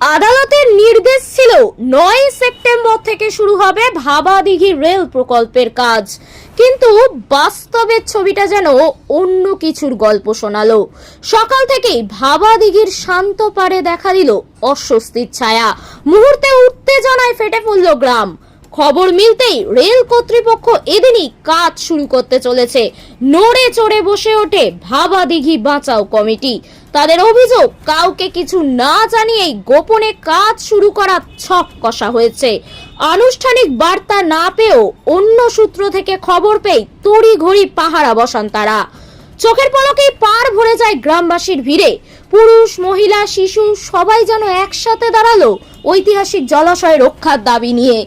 আদালতের নির্দেশ ছিল নয় সেপ্টেম্বর থেকে শুরু হবে ভাবাদিঘি রেল প্রকল্পের কাজ। কিন্তু বাস্তবের ছবিটা যেন অন্য কিছুর গল্প শোনালো। সকাল থেকেই ভাবাদিঘির শান্ত পারে দেখা দিল অস্বস্তির ছায়া। মুহূর্তে উত্তেজনায় ফেটে পড়ল গ্রাম। খবর মিলতেই রেল কর্তৃপক্ষ এদিনই কাজ শুরু করতে চলেছে। নড়ে চড়ে বসে ওঠে ভাবাদিঘি বাঁচাও কমিটি। তাদের অভিযোগ, কাউকে কিছু না জানিয়েই গোপনে কাজ শুরু করার ছক কষা হয়েছে। আনুষ্ঠানিক বার্তা না পেয়েও অন্য সূত্র থেকে খবর পেয়ে তড়ি ঘড়ি পাহারা বসান তারা। চোখের পলকেই পার ভরে যায় গ্রামবাসীর ভিড়ে। পুরুষ, মহিলা, শিশু সবাই যেন একসাথে দাঁড়াল ঐতিহাসিক জলাশয় রক্ষার দাবি নিয়ে।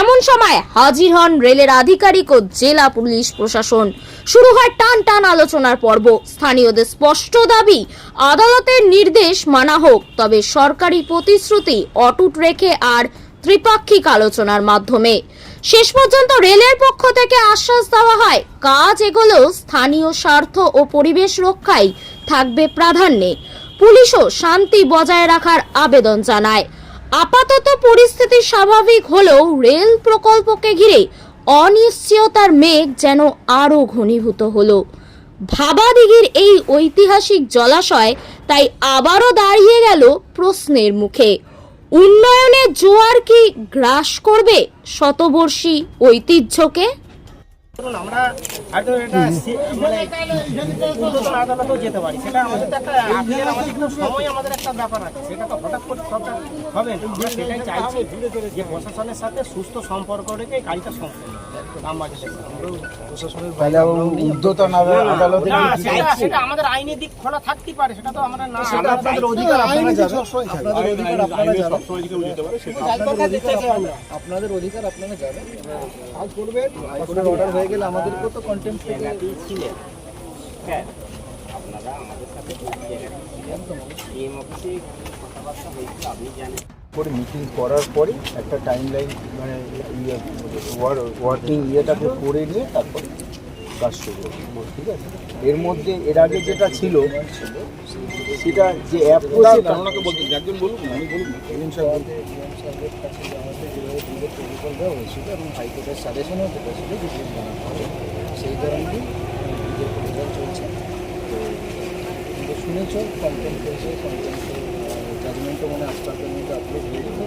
এমন সময় হাজির হন রেলের আধিকারিক ও জেলা পুলিশ প্রশাসন। শুরু হয় টান টান আলোচনার পর্ব। স্থানীয়দের স্পষ্ট দাবি, আদালতের নির্দেশ মানা হোক, তবে সরকারি প্রতিশ্রুতি অটুট রেখে আর ত্রিপাক্ষিক আলোচনার মাধ্যমে। শেষ পর্যন্ত রেলের পক্ষ থেকে আশ্বাস দেওয়া হয়, কাজ এগোলেও স্থানীয় স্বার্থ ও পরিবেশ রক্ষায় থাকবে প্রাধান্যে। পুলিশও শান্তি বজায় রাখার আবেদন জানায়। আপাতত পরিস্থিতি স্বাভাবিক হলেও রেল প্রকল্পকে ঘিরে অনিশ্চয়তার মেঘ যেন আরও ঘনীভূত হলো। ভাবাদিঘির এই ঐতিহাসিক জলাশয় তাই আবারও দাঁড়িয়ে গেল প্রশ্নের মুখে। উন্নয়নের জোয়ার কি গ্রাস করবে শতবর্ষী ঐতিহ্যকে? ধরুন আমরা হয়তো এটা মানে আদালতেও যেতে পারি। সেটা আমাদের তো একটা আপিলের আমাদের একটু সময় আমাদের একটা ব্যাপার আছে। সেটা তো হঠাৎ করে সবটা হবে না। আমরা সেটাই চাইছি যে প্রশাসনের সাথে সুস্থ সম্পর্ক রেখে কাজটা সম্পূর্ণ গ্রামবাসীদের সাথে। তাহলে ঊর্ধ্বতন আদালতে না, গিয়ে কি সেটা- চাইছেন? সেটা আমাদের আইনি দিক খোলা থাকতেই পারে সেটা তো আমরা না আপনাদের অধিকার আপনারা যাবেন। আপনাদের অধিকার আপনারা যাবেন। আপনাদের অধিকার আপনারা- আপনাদের অধিকার আপনারা যাবেন। কাজ করবেন। অর্ডার হয়ে গেলে আমাদেরকেও তো কন্টেম্প থেকে ছিলেন হ্যাঁ আপনারা আমাদের সাথে ডিএম অফিসে কথাবার্তা হয়েছিল আপনি জানেন করে মিটিং করার পরে একটা টাইম লাইন মানে ইয়ে ওয়ার্কিং ইয়েটাকে করে নিয়ে তারপরে কাজ শুরু করব ঠিক আছে? এর মধ্যে এর আগে যেটা ছিল সেটা যে বলতে একজন বলুন আমি বলুন। প্রপোজাল দেওয়া হয়েছিল এবং হাইকোর্টের সাজেশনও যেটা ছিল যেগুলো জানানো হবে। সেই কারণেই যে প্রপোজাল চলছে। তো কিন্তু শুনেছ কমপ্লেন করেছে কমপ্লেন জাজমেন্টও মানে আজকালকার মধ্যে আপলোড হয়ে গেছে।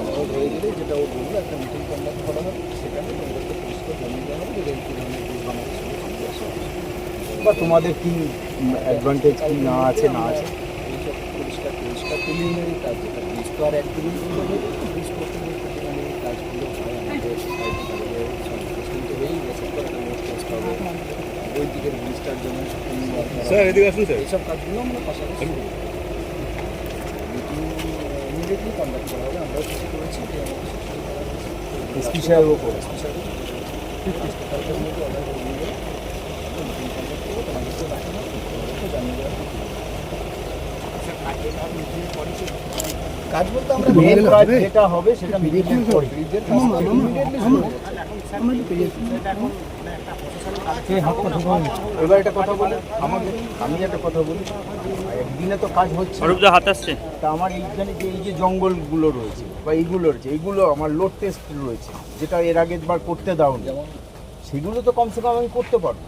আপলোড হয়ে গেলে যেটা ও বলল একটা মিটিং কন্ডাক্ট করা হবে। সেখানে তোমাদেরকে পরিষ্কার জানিয়ে দেওয়া হবে যে কী ধরনের কি ধরনের বা তোমাদের কি অ্যাডভান্টেজ কি না আছে না আছে? এইসব পরিষ্কার পরিষ্কার প্রিলিমিনারি কাজ যেটা ব্রিজ তো আর একদিন ব্রিজ করতে গিয়ে প্রিলিমিনারি কাজগুলো হয় আমাদের সাইড থাকবে সংশ্লিষ্ট হয়েই গেছে একটা নোট টেস্ট হবে ওই দিকের ব্রিজটার জন্য স্যার এদিকে আসুন স্যার। এইসব কাজগুলো আমরা পাশাপাশি ইমিডিয়েটলি কন্ডাক্ট করা হবে। আমরাও কিছু করেছি অর্ডার করে দিয়ে কাজ বলতে আমরা মেন কাজ যেটা হবে সেটা মিটিং করি। এবার একটা কথা বলি। আমাকে আমি একটা কথা বলি। একদিনে তো কাজ হচ্ছে। না। হাত আসছে। তা আমার এইখানে যে এই যে জঙ্গলগুলো রয়েছে বা এইগুলো রয়েছে এইগুলো আমার লোড টেস্ট রয়েছে যেটা এর আগে বার করতে দাওনি সেগুলো তো কমসে কম আমি করতে পারব।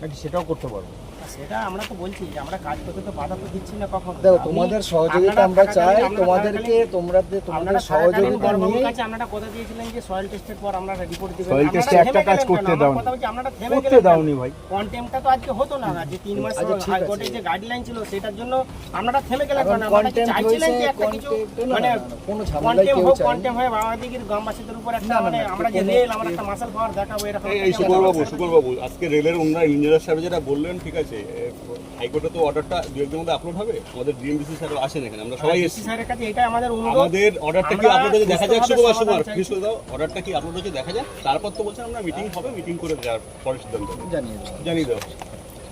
নাকি সেটাও করতে পারব? সেটা আমরা তো বলছি যে আমরা কাজ করতে তো বাধা তো দিচ্ছি না কখন। দেখো তোমাদের সহযোগিতা আপনারা আমরা চাই তোমাদেরকে তোমরা তোমাদের সহযোগিতা সহযোগিতা নিয়ে কাছে আপনারা কথা দিয়েছিলেন যে সয়েল টেস্টের পর আমরা রিপোর্ট দিবেন। Soil আপনারা একটা কাজ করতে কেন? আমার দাওনি। কথা বলছি আপনারা থেমে করতে দাওনি ভাই। কন্টেম্পটা তো আজকে হতো না যে তিন মাস আচ্ছা, হাইকোর্টের যে গাইডলাইন ছিল সেটার জন্য আপনারা থেমে গেলেন এখন আপনারা চাইছিলেন যে একটা কিছু মানে না, না, কোনো ঝামেলাই কেউ হোক চায়নি। কন্টেম্প হয়ে বাংলাদেশের গ্রামবাসীদের উপর একটা মানে আমরা যে রেল আমরা একটা মাসাল পাওয়ার দেখাবো এরকম এই আজকে রেলের ওনারা ইঞ্জিনিয়ার সাহেব যেটা বললেন ঠিক আছে? এ, হাইকোর্টে তো অর্ডারটা দু একদিন মধ্যে আপলোড হবে? আমাদের ডিএমডিসি স্যার আসেন এখানে আমরা সবাই এসেছি। স্যারের কাছে এটাই আমাদের অনুরোধ। আমাদের অর্ডারটা কি আপলোড হয়েছে দেখা যাক শুক্রবার সমাধান প্লিজ দাও অর্ডারটা কি আপলোড হয়েছে দেখা যাক। তারপর তো বলছেন আমরা মিটিং হবে মিটিং করে দেওয়ার পরে সিদ্ধান্ত জানিয়ে দেবো। জানিয়ে দেওয়া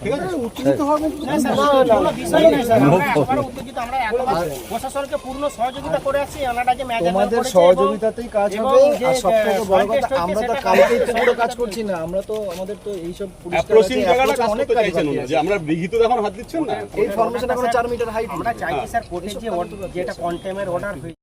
ঠিক আছে? উত্তেজিত বিষয় নেই, প্রশাসনকে পূর্ণ সহযোগিতা করে আসছি ওনারা তোমাদের সহযোগিতাতেই কাজ এবং হবে আর সব থেকে বড় কথা আমরা তো কালকেই তো কাজ পুরো কাজ করছি না আমরা তো আমাদের তো এইসব অনেক কাজ যে আমরা বিহিত এখন হাত দিচ্ছেন না? এই ফরমেশন এখন চার মিটার হাইট আমরা চাইছি স্যার কোর্টের যে যেটা কন্টেমের অর্ডার হয়েছে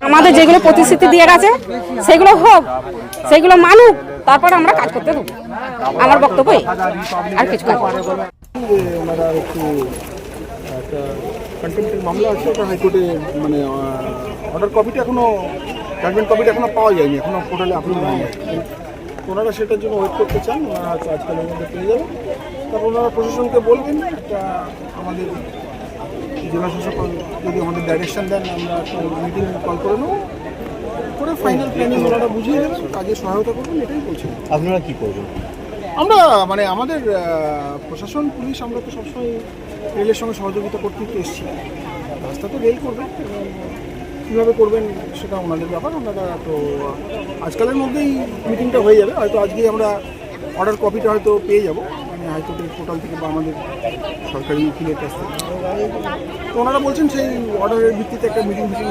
আমাদের যেগুলো প্রতিশ্রুতি দিয়ে গেছে, সেগুলো হোক, সেগুলো মানুক, তারপর আমরা কাজ করতে দেবো আমার বক্তব্য। আর কিছু কাজ মানে কপিটা জাজমেন্ট কপিটা পাওয়া যায়নি এখনও সেটার জন্য ওয়েট করতে চান পেয়ে যাবেন বলবেন আমাদের জেলা শাসক যদি আমাদের ডাইরেকশন দেন আমরা মিটিং কল করে নেব। করে ফাইনাল প্ল্যানিং ওনারা বুঝিয়ে দেবেন কাজে সহায়তা করবেন এটাই বলছি। আপনারা কি করবেন? আমরা মানে আমাদের প্রশাসন পুলিশ আমরা তো সবসময় রেলের সঙ্গে সহযোগিতা করতেই তো এসেছি। রাস্তা তো রেল করবে এবং কীভাবে করবেন সেটা ওনাদের ব্যাপার ওনারা তো আজকালের মধ্যেই মিটিংটা হয়ে যাবে হয়তো আজকেই আমরা অর্ডার কপিটা হয়তো পেয়ে যাব। মানে হাইকোর্টের পোর্টাল থেকে বা আমাদের সরকারি উকিলের কাছ থেকে। তো ওনারা বলছেন সেই অর্ডারের ভিত্তিতে একটা মিটিং মিটিং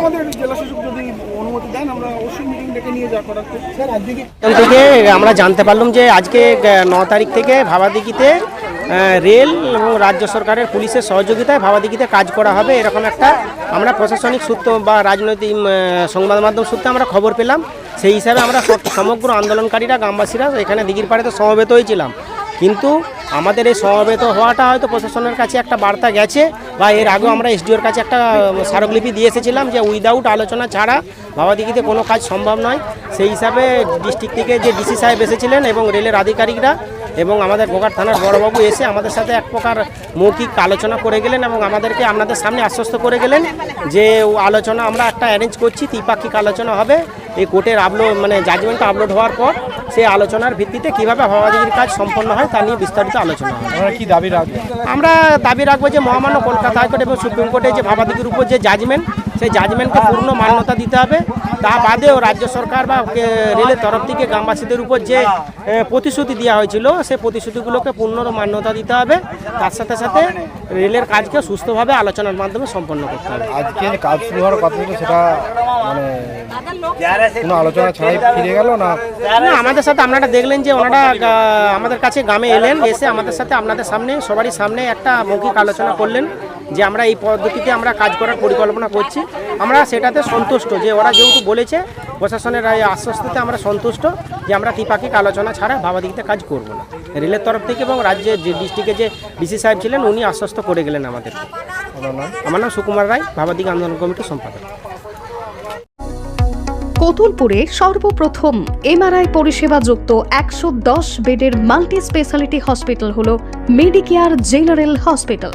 আমাদের জেলা শাসক যদি অনুমতি দেন আমরা অবশ্যই মিটিং ডেকে নিয়ে যা করার স্যার আজকে থেকে আমরা জানতে পারলাম যে আজকে ন তারিখ থেকে ভাবাদিঘিতে রেল এবং রাজ্য সরকারের পুলিশের সহযোগিতায় ভাবাদিঘিতে কাজ করা হবে এরকম একটা আমরা প্রশাসনিক সূত্র বা রাজনৈতিক সংবাদ মাধ্যম সূত্রে আমরা খবর পেলাম। সেই হিসাবে আমরা সমগ্র আন্দোলনকারীরা, গ্রামবাসীরা এখানে দিঘির পাড়েতে সমবেত হয়েছিলাম। কিন্তু আমাদের এই সমবেত হওয়াটা হয়তো প্রশাসনের কাছে একটা বার্তা গেছে বা এর আগেও আমরা এসডিওর কাছে একটা স্মারকলিপি দিয়ে এসেছিলাম যে উইদাউট আলোচনা ছাড়া ভাবাদিঘিতে কোনো কাজ সম্ভব নয়। সেই হিসাবে ডিস্ট্রিক্ট থেকে যে ডিসি সাহেব এসেছিলেন এবং রেলের আধিকারিকরা এবং আমাদের গোঘাট থানার বড়বাবু এসে আমাদের সাথে এক প্রকার মৌখিক আলোচনা করে গেলেন এবং আমাদেরকে আপনাদের সামনে আশ্বস্ত করে গেলেন যে আলোচনা আমরা একটা অ্যারেঞ্জ করছি, ত্রিপাক্ষিক আলোচনা হবে। এই কোর্টের আপলোড মানে জাজমেন্ট আপলোড হওয়ার পর সেই আলোচনার ভিত্তিতে কীভাবে ভাবাদিঘির কাজ সম্পন্ন হয় তা নিয়ে বিস্তারিত আলোচনা হয় আমরা কি দাবি রাখব? আমরা দাবি রাখব যে মহামান্য কলকাতা হাইকোর্ট এবং সুপ্রিম কোর্টে যে ভাবাদিগির উপর যে জাজমেন্ট সেই জাজমেন্টকে পূর্ণ মান্যতা দিতে হবে। তা বাদেও রাজ্য সরকার বা রেলের তরফ থেকে গ্রামবাসীদের উপর যে প্রতিশ্রুতি দেওয়া হয়েছিল সেই প্রতিশ্রুতিগুলোকে পূর্ণ মান্যতা দিতে হবে। তার সাথে সাথে রেলের কাজকে সুস্থভাবে আলোচনার মাধ্যমে সম্পন্ন করতে হবে। আজকে কাজ শুরু হওয়ার কথা ছিল সেটা মানে আলোচনা ছাড়াই ফিরে গেল না? না, আমাদের সাথে আপনারা দেখলেন যে ওনারা আমাদের কাছে গ্রামে এলেন এসে আমাদের সাথে আপনাদের সামনে সবারই সামনে একটা মৌখিক আলোচনা করলেন। যে আমরা এই পদ্ধতিতে আমরা কাজ করার পরিকল্পনা করছি। আমরা সেটাতে সন্তুষ্ট যে ওরা যেহেতু বলেছে প্রশাসনের এই আশ্বস্ততে আমরা সন্তুষ্ট যে আমরা ত্রিপাক্ষিক আলোচনা ছাড়া ভাবাদিগিতে কাজ করব না। রেলের তরফ থেকে এবং রাজ্যের যে ডিস্ট্রিক্টে যে ডিসি সাহেব ছিলেন উনি আশ্বস্ত করে গেলেন আমাদের। আমার নাম? সুকুমার রায় ভাবাদিগ আন্দোলন কমিটির সম্পাদক। কতুলপুরে সর্বপ্রথম এমআরআই পরিষেবা যুক্ত একশো দশ বেডের মাল্টি স্পেশালিটি হসপিটাল হল মেডিকেয়ার জেনারেল হসপিটাল।